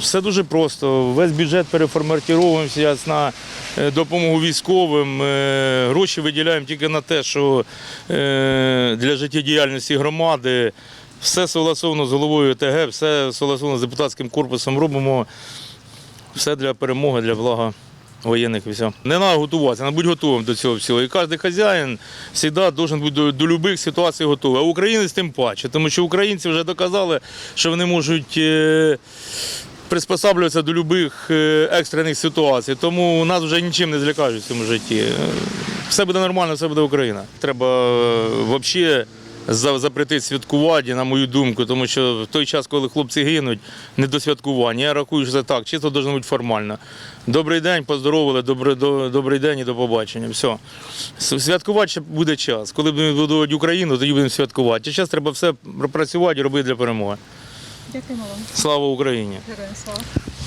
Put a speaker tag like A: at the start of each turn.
A: Все дуже просто. Весь бюджет переформатуємо зараз на е, допомогу військовим. Е, Гроші виділяємо тільки на те, що е, для життєдіяльності громади. Все согласовано з головою ТГ, все согласовано з депутатським корпусом робимо. Все для перемоги, для блага воєнних все. Не треба готуватися, треба бути готовим до цього всього. І кожен хазяїн завжди має бути до, до будь-яких ситуацій готовий. А українець тим паче, тому що українці вже доказали, що вони можуть. Е, Приспосаблюватися до будь-яких е, екстрених ситуацій, тому нас вже нічим не злякають в цьому житті. Е, Все буде нормально, все буде Україна. Треба взагалі запретити святкувати, на мою думку, тому що в той час, коли хлопці гинуть, не до святкування. Я рахую, що це так, чисто має бути формально. Добрий день, поздоровили, добрий, до, добрий день і до побачення. Все. Святкувати ще буде час. Коли будемо будувати Україну, тоді будемо святкувати. Зараз треба все пропрацювати і робити для перемоги.
B: Дякуємо вам.
A: Слава Україні!
B: Героям слава.